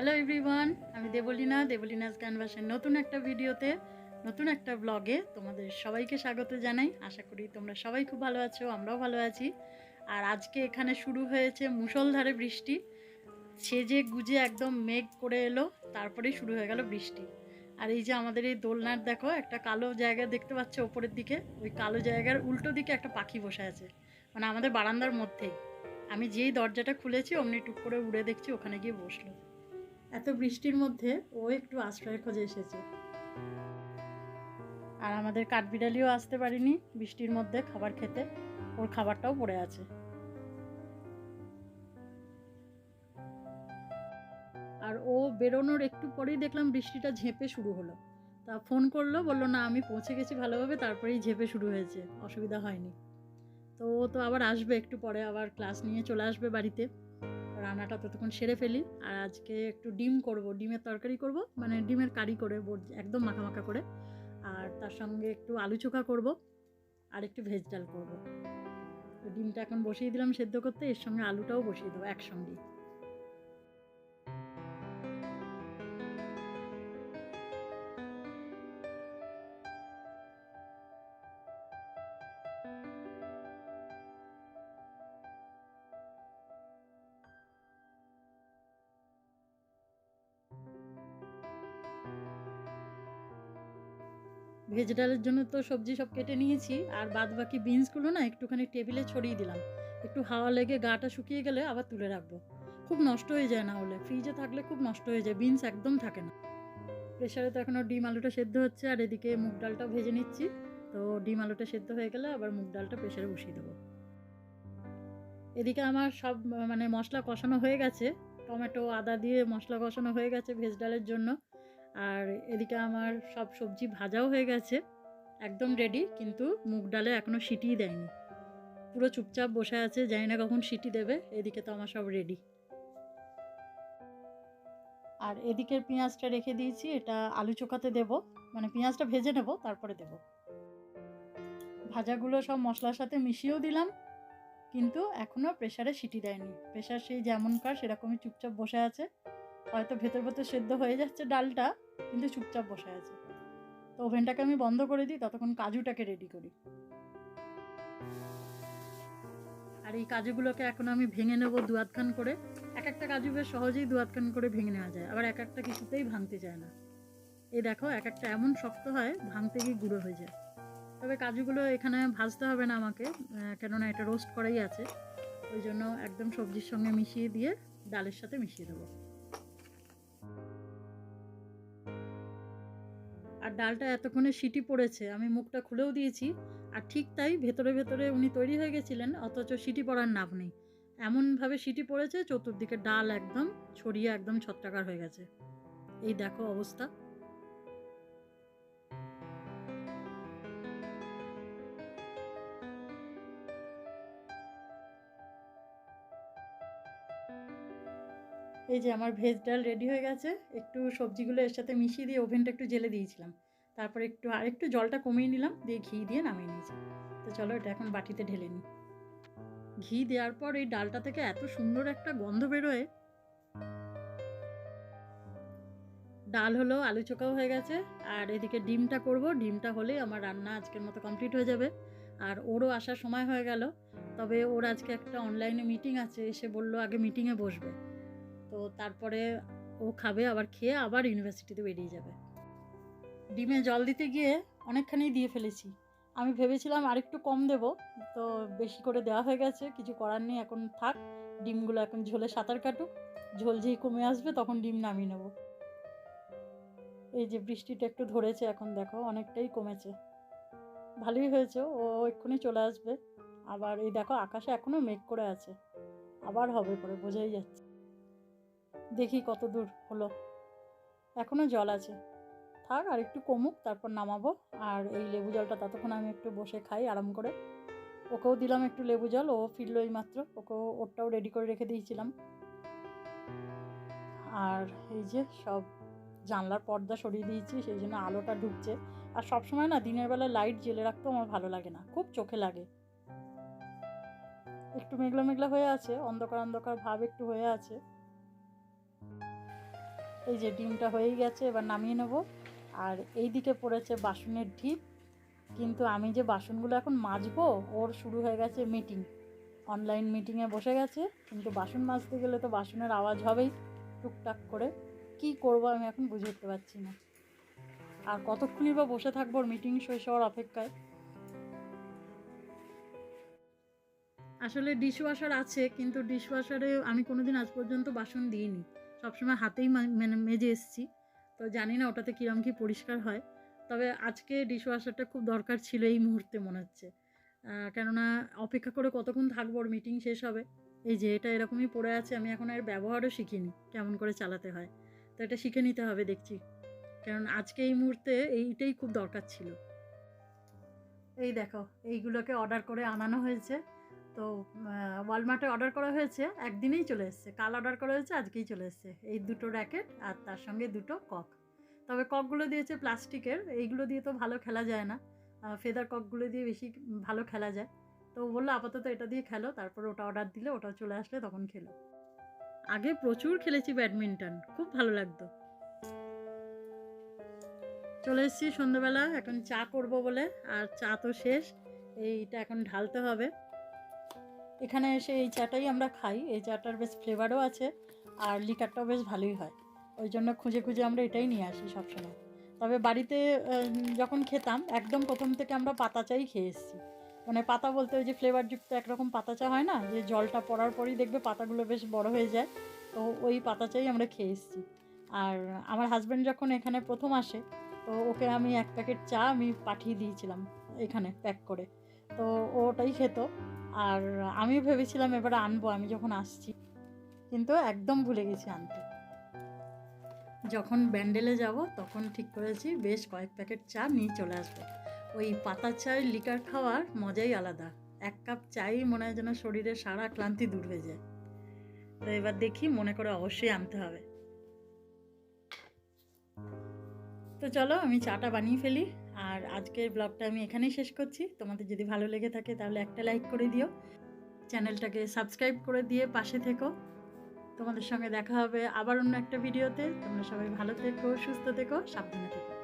Hello everyone আমি দেবলীনা। দেবলীনাস ক্যানভাসের নতুন একটা ভিডিওতে নতুন একটা ব্লগে তোমাদের সবাইকে স্বাগত জানাই। আশা করি তোমরা সবাই খুব ভালো আছো, আমরাও ভালো আছি। আর আজকে এখানে শুরু হয়েছে মুষলধারে বৃষ্টি। সেজে গুজে একদম মেঘ করে এলো, তারপরেই শুরু হয়ে গেল বৃষ্টি। আর এই যে আমাদের এই দোলনার দেখো, একটা কালো জায়গা দেখতে পাচ্ছ ওপরের দিকে। ওই কালো জায়গার উল্টো দিকে একটা পাখি বসে আছে। মানে আমাদের বারান্দার মধ্যেই। আমি যেই দরজাটা খুলেছি, অমনি টুক করে উড়ে দেখছি, ওখানে গিয়ে বসল। এত বৃষ্টির মধ্যে ও একটু আশ্রয় খোঁজে এসেছে। আর আমাদের কাঠবিড়ালিও আসতে পারিনি বৃষ্টির মধ্যে খাবার খেতে। ওর খাবারটাও পড়ে আছে। আর ও বেরোনোর একটু পরেই দেখলাম বৃষ্টিটা ঝেঁপে শুরু হলো। তা ফোন করল, বলল, না, আমি পৌঁছে গেছি ভালোভাবে, তারপরেই ঝেঁপে শুরু হয়েছে, অসুবিধা হয়নি। তো ও তো আবার আসবে একটু পরে, আবার ক্লাস নিয়ে চলে আসবে বাড়িতে। রান্নাটা ততক্ষণ সেরে ফেলি। আর আজকে একটু ডিম করব ডিমের তরকারি করব মানে ডিমের কারি করে একদম মাখা মাখা করে। আর তার সঙ্গে একটু আলু চোখা করব আর একটু ভেজ ডাল করব। ডিমটা এখন বসিয়ে দিলাম সেদ্ধ করতে এর সঙ্গে আলুটাও বসিয়ে দেবো একসঙ্গেই ভেজ ডালের জন্য তো সবজি সব কেটে নিয়েছি, আর বাদ বাকি বিনসগুলো না একটুখানি টেবিলে ছড়িয়ে দিলাম। একটু হাওয়া লেগে গাটা শুকিয়ে গেলে আবার তুলে রাখব। খুব নষ্ট হয়ে যায় না হলে, ফ্রিজে থাকলে খুব নষ্ট হয়ে যায়, বিনস একদম থাকে না। প্রেশারে তো এখনও ডিম আলুটা সেদ্ধ হচ্ছে, আর এদিকে মুগ ডালটাও ভেজে নিচ্ছি। তো ডিম আলুটা সেদ্ধ হয়ে গেলে আবার মুগ ডালটা প্রেশারে বসিয়ে দেবো। এদিকে আমার সব মানে মশলা কষানো হয়ে গেছে, টমেটো, আদা দিয়ে মশলা কষানো হয়ে গেছে ভেজ ডালের জন্য। আর এদিকে আমার সব সবজি ভাজাও হয়ে গেছে, একদম রেডি কিন্তু মুগ ডালে এখনও সিটিই দেয়নি। পুরো চুপচাপ বসে আছে, জানি না কখন সিটি দেবে, এদিকে তো আমার সব রেডি আর এদিকের পেঁয়াজটা রেখে দিয়েছি, এটা আলু চোখাতে দেব মানে পেঁয়াজটা ভেজে নেব, তারপরে দেব। ভাজাগুলো সব মশলার সাথে মিশিয়েও দিলাম, কিন্তু এখনও প্রেশারে সিটি দেয়নি। প্রেশার সেই যেমনকার সেরকমই চুপচাপ বসে আছে। হয়তো ভেতর ভেতর সেদ্ধ হয়ে যাচ্ছে ডালটা, কিন্তু চুপচাপ বসে আছে। তো ওভেনটাকে আমি বন্ধ করে দিই, ততক্ষণ কাজুটাকে রেডি করি। আর এই কাজুগুলোকে এখন আমি ভেঙে নেব দুয়াতখান করে। এক একটা কাজু বেশ সহজেই দুয়াতখান করে ভেঙে নেওয়া যায়, আবার এক একটা কিছুতেই ভাঙতে চায় না। এই দেখো, এক একটা এমন শক্ত হয়, ভাঙতে গিয়ে গুঁড়ো হয়ে যায়। তবে কাজুগুলো এখানে ভাজতে হবে না আমাকে কেননা এটা রোস্ট করাই আছে। ওই জন্য একদম সবজির সঙ্গে মিশিয়ে দিয়ে ডালের সাথে মিশিয়ে দেবো। আর ডালটা এতক্ষণে সিটি পড়েছে, আমি মুখটা খুলেও দিয়েছি। আর ঠিক তাই ভেতরে ভেতরে উনি তৈরি হয়ে গেছিলেন, অথচ সিটি পড়ার নাম নেই। এমনভাবে সিটি পড়েছে, চতুর্দিকে ডাল একদম, ছড়িয়ে একদম ছত্রাকার হয়ে গেছে। এই দেখো অবস্থা। এই যে আমার ভেজ ডাল রেডি হয়ে গেছে। একটু সবজিগুলো এর সাথে মিশিয়ে দিয়ে ওভেনটা একটু জেলে দিয়েছিলাম। তারপর একটু আর একটু জলটা কমিয়ে নিলাম, দিয়ে ঘি দিয়ে নামিয়ে নিয়েছি। তো চলো এটা এখন বাটিতে ঢেলে নিই। ঘি দেওয়ার পর এই ডালটা থেকে এত সুন্দর একটা গন্ধ বেরোয়। ডাল হলো আলু চোখাও হয়ে গেছে। আর এদিকে ডিমটা করব। ডিমটা হলেই আমার রান্না আজকের মতো কমপ্লিট হয়ে যাবে। আর ওরও আসার সময় হয়ে গেল। তবে ওর আজকে একটা অনলাইনে মিটিং আছে। এসে বলল আগে মিটিংয়ে বসবে। তারপরে ও খাবে, আবার খেয়ে আবার ইউনিভার্সিটিতে বেরিয়ে যাবে। ডিমে জল দিতে গিয়ে অনেকখানি দিয়ে ফেলেছি। আমি ভেবেছিলাম আরেকটু কম দেব, তো বেশি করে দেওয়া হয়ে গেছে, কিছু করার নেই, এখন থাক। ডিমগুলো এখন ঝোলে সাঁতার কাটুক, ঝোল যেই কমে আসবে তখন ডিম নামিয়ে নেব। এই যে বৃষ্টিটা একটু ধরেছে এখন, দেখো অনেকটাই কমেছে। ভালোই হয়েছে, ও এক্ষুনি চলে আসবে। আবার এই দেখো আকাশে এখনও মেঘ করে আছে। আবার হবে পরে, বোঝাই যাচ্ছে। দেখি কত দূর হলো। এখনও জল আছে। থাক, আর একটু কমুক, তারপর নামাবো। আর এই লেবু জলটা ততক্ষণ আমি একটু বসে খাই, আরাম করে। ওকেও দিলাম একটু লেবু জল, ও ফিরলো এই মাত্র ওকেও ওরটাও রেডি করে রেখে দিয়েছিলাম। আর এই যে সব জানলার পর্দা সরিয়ে দিয়েছি, সেই জন্য আলোটা ঢুকছে। আর সব সময় না, দিনের বেলা লাইট জেলে রাখতেও আমার ভালো লাগে না, খুব চোখে লাগে। একটু মেঘলা মেঘলা হয়ে আছে, অন্ধকার অন্ধকার ভাব একটু হয়ে আছে। এই যে ডিমটা হয়েই গেছে, এবার নামিয়ে নেব। আর এই দিকে পড়েছে বাসনের ঢিপ। কিন্তু আমি যে বাসনগুলো এখন মাজবো, ওর শুরু হয়ে গেছে মিটিং অনলাইন মিটিংয়ে বসে গেছে, কিন্তু বাসন মাজতে গেলে তো বাসনের আওয়াজ হবেই টুকটাক করে। কি করব আমি এখন বুঝে উঠতে পারছি না। আর কতক্ষণই বা বসে থাকব ওর মিটিং শেষ হওয়ার অপেক্ষায়? আসলে ডিশওয়াশার আছে, কিন্তু ডিশওয়াশারে আমি কোনোদিন আজ পর্যন্ত বাসন দিইনি। সবসময় হাতেই মানে মেজে এসেছি। তো জানি না ওটাতে কীরকম কী পরিষ্কার হয়। তবে আজকে ডিশওয়াশারটা খুব দরকার ছিল এই মুহূর্তে মনে হচ্ছে। কেননা অপেক্ষা করে কতক্ষণ থাকব ওর মিটিং শেষ হবে? এই যে এটা এরকমই পড়ে আছে, আমি এখন এর ব্যবহারও শিখিনি, কেমন করে চালাতে হয়। তো এটা শিখে নিতে হবে দেখছি। কারণ আজকে এই মুহূর্তে এইটাই খুব দরকার ছিল। এই দেখো, এইগুলোকে অর্ডার করে আনানো হয়েছে। তো ওয়ালমার্টে অর্ডার করা হয়েছে, একদিনেই চলে এসছে। কাল অর্ডার করা হয়েছে, আজকেই চলে এসছে। এই দুটো র্যাকেট আর তার সঙ্গে দুটো কক তবে ককগুলো দিয়েছে প্লাস্টিকের এইগুলো দিয়ে তো ভালো খেলা যায় না। ফেদার ককগুলো দিয়ে বেশি ভালো খেলা যায়। তো বলল, আপাতত এটা দিয়ে খেলো, তারপর ওটা অর্ডার দিলে, ওটা চলে আসলে তখন খেলো। আগে প্রচুর খেলেছি ব্যাডমিন্টন, খুব ভালো লাগতো। চলে এসেছি সন্ধ্যাবেলা, এখন চা করব বলে, আর চা তো শেষ, এইটা এখন ঢালতে হবে। এখানে এসে এই চাটাই আমরা খাই। এই চাটার বেশ ফ্লেভারও আছে আর লিকারটাও বেশ ভালোই হয়। ওই জন্য খুঁজে খুঁজে আমরা এটাই নিয়ে আসি সবসময়। তবে বাড়িতে যখন খেতাম, একদম প্রথম থেকে আমরা পাতা চাই খেয়ে এসেছি। মানে পাতা বলতে ওই যে ফ্লেভারযুক্ত একরকম পাতা চা হয় না? যে জলটা পড়ার পরই দেখবে পাতাগুলো বেশ বড় হয়ে যায়। তো ওই পাতা চাই আমরা খেয়ে এসেছি। আর আমার হাজব্যান্ড যখন এখানে প্রথম আসে, তো ওকে আমি এক প্যাকেট চা আমি পাঠিয়ে দিয়েছিলাম এখানে প্যাক করে। তো ওটাই খেত। আর আমি ভেবেছিলাম এবারে আনব, আমি যখন আসছি। কিন্তু একদম ভুলে গেছি আনতে। যখন ব্যান্ডেলে যাব, তখন ঠিক করেছি, বেশ কয়েক প্যাকেট চা নিয়ে চলে আসব। ওই পাতা চায়ের লিকার খাওয়ার মজাই আলাদা। এক কাপ চাই মনে হয় যেন শরীরে সারা ক্লান্তি দূর হয়ে যায়। তো এবার দেখি, মনে করে অবশ্যই আনতে হবে। তো চলো, আমি চাটা বানিয়ে ফেলি। আর আজকের ব্লগটা আমি এখানেই শেষ করছি। তোমাদের যদি ভালো লেগে থাকে তাহলে একটা লাইক করে দিও। চ্যানেলটাকে সাবস্ক্রাইব করে দিয়ে পাশে থেকো। তোমাদের সঙ্গে দেখা হবে আবার অন্য একটা ভিডিওতে তোমরা সবাই ভালো থেকো, সুস্থ থেকো, সাবধানে থেকো।